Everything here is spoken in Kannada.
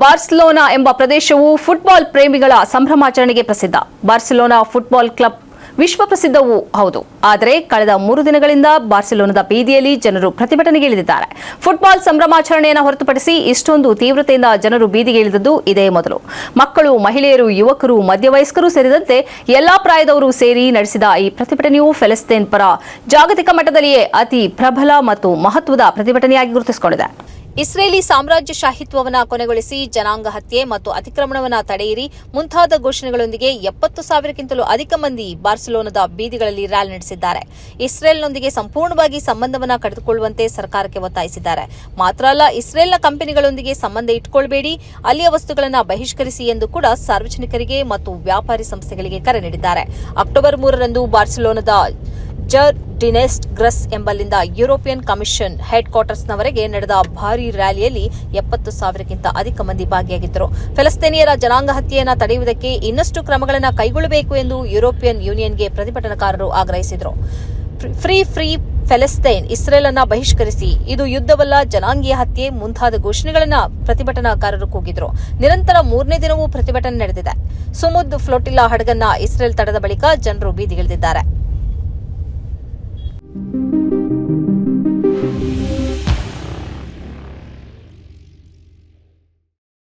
ಬಾರ್ಸಿಲೋನಾ ಎಂಬ ಪ್ರದೇಶವು ಫುಟ್ಬಾಲ್ ಪ್ರೇಮಿಗಳ ಸಂಭ್ರಮಾಚರಣೆಗೆ ಪ್ರಸಿದ್ಧ. ಬಾರ್ಸಿಲೋನಾ ಫುಟ್ಬಾಲ್ ಕ್ಲಬ್ ವಿಶ್ವ ಪ್ರಸಿದ್ಧವೂ ಹೌದು. ಆದರೆ ಕಳೆದ ಮೂರು ದಿನಗಳಿಂದ ಬಾರ್ಸಿಲೋನದ ಬೀದಿಯಲ್ಲಿ ಜನರು ಪ್ರತಿಭಟನೆಗೆ ಇಳಿದಿದ್ದಾರೆ. ಫುಟ್ಬಾಲ್ ಸಂಭ್ರಮಾಚರಣೆಯನ್ನು ಹೊರತುಪಡಿಸಿ ಇಷ್ಟೊಂದು ತೀವ್ರತೆಯಿಂದ ಜನರು ಬೀದಿಗೆ ಇಳಿದದ್ದು ಇದೇ ಮೊದಲು. ಮಕ್ಕಳು, ಮಹಿಳೆಯರು, ಯುವಕರು, ಮಧ್ಯವಯಸ್ಕರು ಸೇರಿದಂತೆ ಎಲ್ಲಾ ಪ್ರಾಯದವರು ಸೇರಿ ನಡೆಸಿದ ಈ ಪ್ರತಿಭಟನೆಯು ಫೆಲೆಸ್ತೇನ್ ಪರ ಜಾಗತಿಕ ಮಟ್ಟದಲ್ಲಿಯೇ ಅತಿ ಪ್ರಬಲ ಮತ್ತು ಮಹತ್ವದ ಪ್ರತಿಭಟನೆಯಾಗಿ ಗುರುತಿಸಿಕೊಂಡಿದೆ. ಇಸ್ರೇಲಿ ಸಾಮ್ರಾಜ್ಯಶಾಹಿತ್ವವನ್ನು ಕೊನೆಗೊಳಿಸಿ ಜನಾಂಗ ಹತ್ಯೆ ಮತ್ತು ಅತಿಕ್ರಮಣವನ್ನು ತಡೆಯಿರಿ ಮುಂತಾದ ಘೋಷಣೆಗಳೊಂದಿಗೆ ಎಪ್ಪತ್ತು ಸಾವಿರಕ್ಕಿಂತಲೂ ಅಧಿಕ ಮಂದಿ ಬಾರ್ಸಿಲೋನದ ಬೀದಿಗಳಲ್ಲಿ ರ್ಯಾಲಿ ನಡೆಸಿದ್ದಾರೆ. ಇಸ್ರೇಲ್ನೊಂದಿಗೆ ಸಂಪೂರ್ಣವಾಗಿ ಸಂಬಂಧವನ್ನು ಕಡಿದುಕೊಳ್ಳುವಂತೆ ಸರ್ಕಾರಕ್ಕೆ ಒತ್ತಾಯಿಸಿದ್ದಾರೆ. ಮಾತ್ರ ಅಲ್ಲ, ಇಸ್ರೇಲ್ನ ಕಂಪನಿಗಳೊಂದಿಗೆ ಸಂಬಂಧ ಇಟ್ಟುಕೊಳ್ಳಬೇಡಿ ಅಲ್ಲಿಯ ವಸ್ತುಗಳನ್ನು ಬಹಿಷ್ಕರಿಸಿ ಎಂದು ಕೂಡ ಸಾರ್ವಜನಿಕರಿಗೆ ಮತ್ತು ವ್ಯಾಪಾರಿ ಸಂಸ್ಥೆಗಳಿಗೆ ಕರೆ ನೀಡಿದ್ದಾರೆ. ಅಕ್ಟೋಬರ್ ಮೂರರಂದು ಬಾರ್ಸಿಲೋನಾದ ಜರ್ ಡಿನೆಸ್ಟ್ ಗ್ರಸ್ ಎಂಬಲ್ಲಿಂದ ಯುರೋಪಿಯನ್ ಕಮಿಷನ್ ಹೆಡ್ ಕ್ವಾರ್ಟರ್ಸ್ನವರೆಗೆ ನಡೆದ ಭಾರೀ ರ್ಯಾಲಿಯಲ್ಲಿ ಎಪ್ಪತ್ತು ಸಾವಿರಕ್ಕಿಂತ ಅಧಿಕ ಮಂದಿ ಭಾಗಿಯಾಗಿದ್ದರು. ಫೆಲಸ್ತೀನಿಯರ ಜನಾಂಗ ಹತ್ಯೆಯನ್ನು ತಡೆಯುವುದಕ್ಕೆ ಇನ್ನಷ್ಟು ಕ್ರಮಗಳನ್ನು ಕೈಗೊಳ್ಳಬೇಕು ಎಂದು ಯುರೋಪಿಯನ್ ಯೂನಿಯನ್ಗೆ ಪ್ರತಿಭಟನಾಕಾರರು ಆಗ್ರಹಿಸಿದರು. ಫ್ರೀ ಫ್ರೀ ಫೆಲೆಸ್ತೈನ್ ಇಸ್ರೇಲ್ ಅನ್ನ ಬಹಿಷ್ಕರಿಸಿ, ಇದು ಯುದ್ಧವಲ್ಲ, ಜನಾಂಗೀಯ ಹತ್ಯೆ ಮುಂತಾದ ಘೋಷಣೆಗಳನ್ನು ಪ್ರತಿಭಟನಾಕಾರರು ಕೂಗಿದ್ರು. ನಿರಂತರ ಮೂರನೇ ದಿನವೂ ಪ್ರತಿಭಟನೆ ನಡೆದಿದೆ. ಸುಮುದ್ ಫ್ಲೋಟಿಲ್ಲಾ ಹಡಗನ್ನ ಇಸ್ರೇಲ್ ತಡೆದ ಬಳಿಕ ಜನರು ಬೀದಿಗಿಳಿದಿದ್ದಾರೆ. Thank you.